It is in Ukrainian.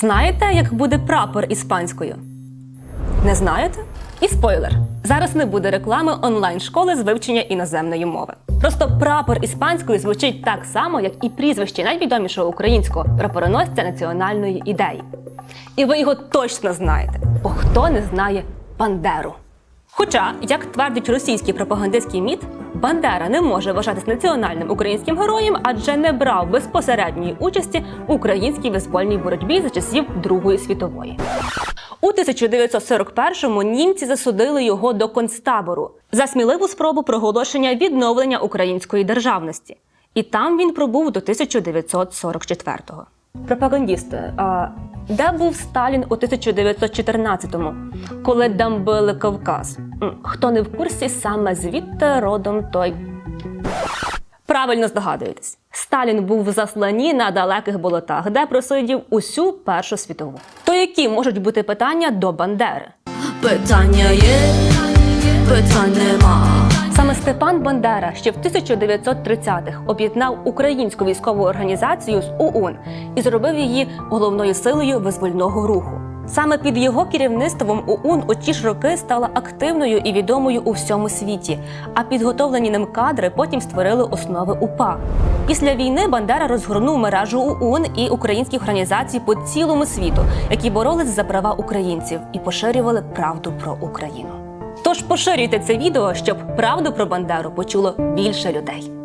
Знаєте, як буде прапор іспанською? Не знаєте? І спойлер: зараз не буде реклами онлайн-школи з вивчення іноземної мови. Просто прапор іспанською звучить так само, як і прізвище найвідомішого українського прапороносця національної ідеї. І ви його точно знаєте. Бо хто не знає Бандеру? Хоча, як твердить російський пропагандистський міт, Бандера не може вважатись національним українським героєм, адже не брав безпосередньої участі у українській визвольній боротьбі за часів Другої світової. У 1941-му німці засудили його до концтабору за сміливу спробу проголошення відновлення української державності. І там він пробув до 1944-го. Пропагандісти, а де був Сталін у 1914-му, коли дамбили Кавказ? Хто не в курсі, саме звідти родом той. Правильно здогадуєтесь. Сталін був в засланні на далеких болотах, де просидів усю Першу світову. То які можуть бути питання до Бандери? Питання є, Степан Бандера ще в 1930-х об'єднав українську військову організацію з ОУН і зробив її головною силою визвольного руху. Саме під його керівництвом ОУН у ті ж роки стала активною і відомою у всьому світі, а підготовлені ним кадри потім створили основи УПА. Після війни Бандера розгорнув мережу ОУН і українських організацій по цілому світу, які боролись за права українців і поширювали правду про Україну. Тож поширюйте це відео, щоб правду про Бандеру почуло більше людей.